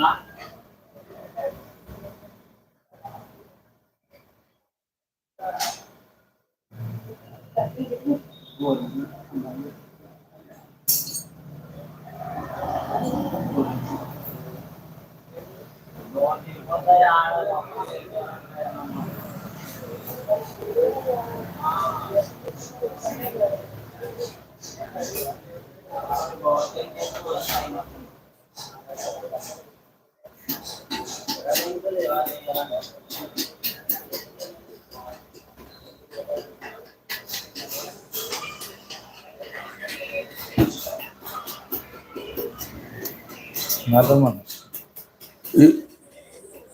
đó. Thank you.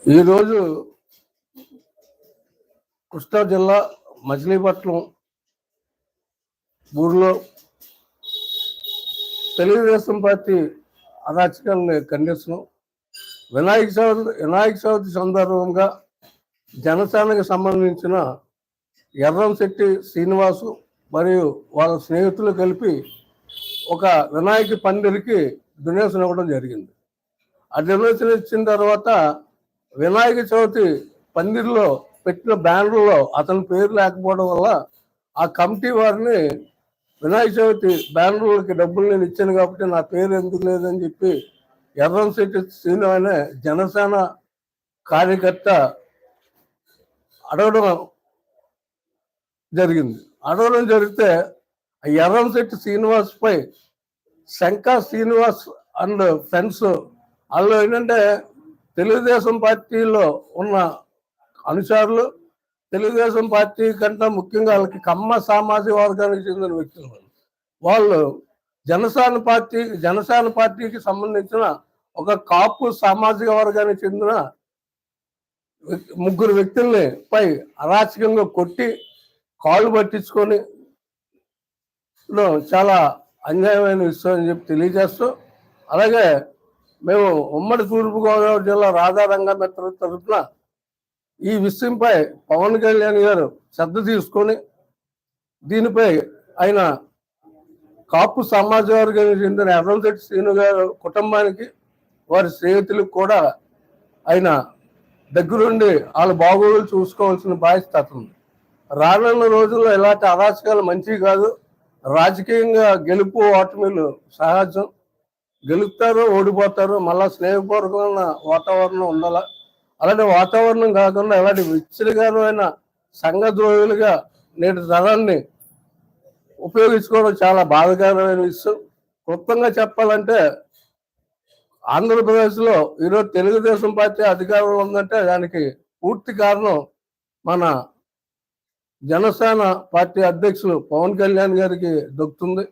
ఈరోజు కృష్ణా జిల్లా మచిలీపట్నం ఊర్లో తెలుగుదేశం పార్టీ అరాచకాలని ఖండిస్తున్నాం. వినాయక చవితి వినాయక చవితి సందర్భంగా జనసేనకు సంబంధించిన ఎర్రంశెట్టి శ్రీనివాసు మరియు వాళ్ళ స్నేహితులు కలిపి ఒక వినాయక పందిరికి డొనేషన్ ఇవ్వడం జరిగింది. ఆ డొనేషన్ ఇచ్చిన తర్వాత వినాయక చవితి పందిరిలో పెట్టిన బ్యానర్లో అతని పేరు లేకపోవడం వల్ల ఆ కమిటీ వారిని వినాయక చవితి బ్యానర్లకి డబ్బులు నేను ఇచ్చాను కాబట్టి నా పేరు ఎందుకు లేదని చెప్పి ఎర్రంశెట్టి శ్రీను అనే జనసేన కార్యకర్త అడగడం జరిగింది అడగడం జరిగితే ఆ ఎర్రంశెట్టి శ్రీనివాస్ పై శంకా శ్రీనివాస్ అండ్ ఫ్రెండ్స్ వాళ్ళు ఏంటంటే తెలుగుదేశం పార్టీలో ఉన్న అనుసారులు తెలుగుదేశం పార్టీ కంటే ముఖ్యంగా వాళ్ళకి కమ్మ సామాజిక వర్గానికి చెందిన వ్యక్తులు వాళ్ళు. జనసేన పార్టీ జనసేన పార్టీకి సంబంధించిన ఒక కాపు సామాజిక వర్గానికి చెందిన ముగ్గురు వ్యక్తుల్ని పై అరాచకంగా కొట్టి కాళ్ళు పట్టించుకొని లో చాలా అన్యాయమైన విషయం అని చెప్పి తెలియజేస్తూ అలాగే మేము ఉమ్మడి తూర్పుగోదావరి జిల్లా రాధారంగ మిత్ర తరఫున ఈ విషయంపై పవన్ కళ్యాణ్ గారు శ్రద్ధ తీసుకొని దీనిపై ఆయన కాపు సమాజ వర్గానికి చెందిన ఎర్రంశెట్టి శ్రీను గారు కుటుంబానికి వారి స్నేహితులకు కూడా ఆయన దగ్గరుండి వాళ్ళ బాగోగులు చూసుకోవాల్సిన బాధ్యత ఉంది రానున్న రోజుల్లో ఇలాంటి అరాచకాలు మంచివి కాదు. రాజకీయంగా గెలుపు ఓటమిలు సహజం. గెలుపుతారు ఓడిపోతారు మళ్ళా స్నేహపూర్వకమైన వాతావరణం ఉండాల? అలాంటి వాతావరణం కాకుండా ఇలాంటి విచ్చలకరమైన సంఘ ద్రోహులుగా నేటి తరాన్ని ఉపయోగించుకోవడం చాలా బాధాకరమైన విషయం. క్లుప్తంగా చెప్పాలంటే ఆంధ్రప్రదేశ్లో ఈరోజు తెలుగుదేశం పార్టీ అధికారంలో ఉందంటే దానికి పూర్తి కారణం మన జనసేన పార్టీ అధ్యక్షులు పవన్ కళ్యాణ్ గారికి దొక్కుతుంది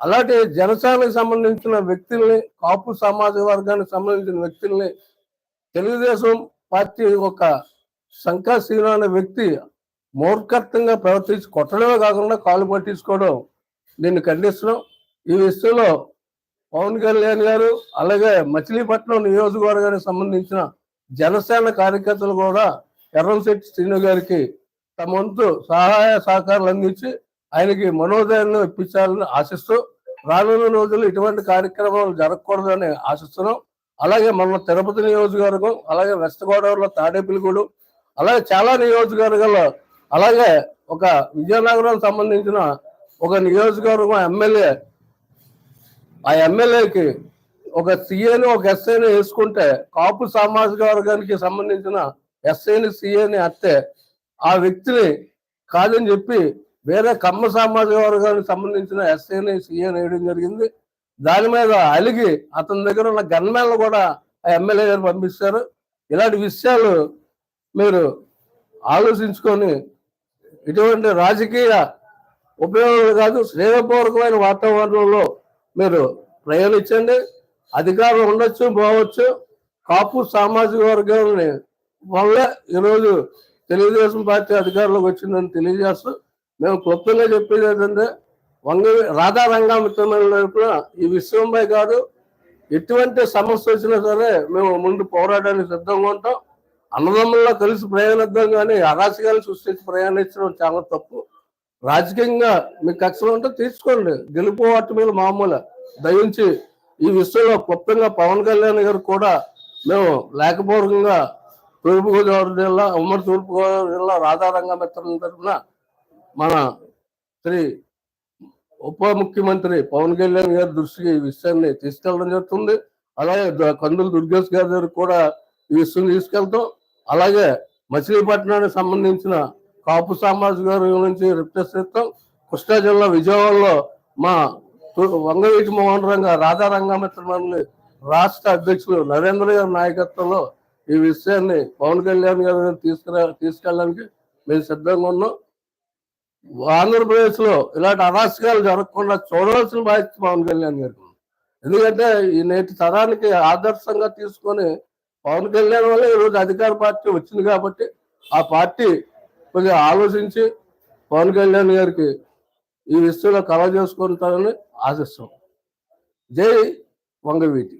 అలాంటి జనసేనకు సంబంధించిన వ్యక్తుల్ని కాపు సమాజ వర్గానికి సంబంధించిన వ్యక్తుల్ని తెలుగుదేశం పార్టీ ఒక శంకా అనే వ్యక్తి మూర్ఖత్వంగా ప్రవర్తించి కొట్టడమే కాకుండా కాలు పట్టించుకోవడం దీన్ని ఖండిస్తున్నాం. ఈ విషయంలో పవన్ కళ్యాణ్ గారు అలాగే మచిలీపట్నం నియోజకవర్గానికి సంబంధించిన జనసేన కార్యకర్తలు కూడా ఎర్రంశెట్టి శ్రీను గారికి తమ వంతు సహాయ సహకారాలు అందించి ఆయనకి మనోధైర్యం ఇప్పించాలని ఆశిస్తూ రానున్న రోజుల్లో ఇటువంటి కార్యక్రమాలు జరగకూడదని ఆశిస్తున్నాం. అలాగే మన తిరుపతి నియోజకవర్గం అలాగే వెస్ట్ గోదావరిలో తాడేపల్లిగూడెం అలాగే చాలా నియోజకవర్గాల్లో అలాగే ఒక విజయనగరం సంబంధించిన ఒక నియోజకవర్గం ఎమ్మెల్యే ఆ ఎమ్మెల్యేకి ఒక సీఏని ఒక ఎస్ఐని వేసుకుంటే కాపు సామాజిక వర్గానికి సంబంధించిన ఎస్ఐని సీఏని అత్తే ఆ వ్యక్తిని కాదని చెప్పి వేరే కమ్మ సామాజిక వర్గానికి సంబంధించిన ఎస్ఐని సీఏని వేయడం జరిగింది. దాని మీద అలిగి అతని దగ్గర ఉన్న గన్మెన్లు కూడా ఆ ఎమ్మెల్యే గారు పంపిస్తారు. ఇలాంటి విషయాలు మీరు ఆలోచించుకొని ఇటువంటి రాజకీయ ఉపయోగాలు కాదు స్నేహపూర్వకమైన వాతావరణంలో మీరు ప్రయాణించండి. అధికారం ఉండొచ్చు పోవచ్చు. కాపు సామాజిక వర్గాలని వల్ల ఈరోజు తెలుగుదేశం పార్టీ అధికారంలోకి వచ్చిందని తెలియజేస్తూ మేము క్లుప్తంగా చెప్పేది ఏంటంటే వంగ రాధారంగా మిత్రమైన ఈ విషయంపై కాదు ఎటువంటి సమస్య వచ్చినా సరే మేము ముందు పోరాటానికి సిద్ధంగా ఉంటాం. అన్నదమ్ముల్లో కలిసి ప్రయాణిద్దాం కానీ అరాచకాలు సృష్టించి ప్రయాణించడం చాలా తప్పు. రాజకీయంగా మీకు కక్షలు ఉంటే తీసుకోండి. గెలుపు వాటి మీద మామూలు. దయించి ఈ విషయంలో క్లుప్తంగా పవన్ కళ్యాణ్ గారు కూడా మేము లేకపోవడంగా తూర్పుగోదావరి జిల్లా ఉమ్మడి తూర్పుగోదావరి జిల్లా రాధారంగమిత్రం తరఫున మన శ్రీ ఉప ముఖ్యమంత్రి పవన్ కళ్యాణ్ గారి దృష్టికి ఈ విషయాన్ని తీసుకెళ్ళడం జరుగుతుంది. అలాగే కందులు దుర్గేష్ గారి దగ్గర కూడా ఈ విషయం తీసుకెళ్తాం. అలాగే మచిలీపట్నానికి సంబంధించిన కాపు సామాజిక వర్గం నుంచి రిప్రజెంట్ కృష్ణా జిల్లా విజయవాడలో మా వంగవీటి మోహన్ రంగ రాధా రంగమిత్ర మండలి రాష్ట్ర అధ్యక్షులు నరేంద్ర గారి నాయకత్వంలో ఈ విషయాన్ని పవన్ కళ్యాణ్ గారిని తీసుకురా తీసుకెళ్ళడానికి మేము సిద్ధంగా ఉన్నాం. ఆంధ్రప్రదేశ్లో ఇలాంటి అరాచకాలు జరగకుండా చూడవలసిన బాధ్యత పవన్ కళ్యాణ్ గారికి ఎందుకంటే ఈ నేటి తరానికి ఆదర్శంగా తీసుకొని పవన్ కళ్యాణ్ వల్ల ఈరోజు అధికార పార్టీ వచ్చింది కాబట్టి ఆ పార్టీ కొంచెం ఆలోచించి పవన్ కళ్యాణ్ గారికి ఈ విషయంలో కలవ చేసుకుంటారని ఆశిస్తాం జై వంగవీటి.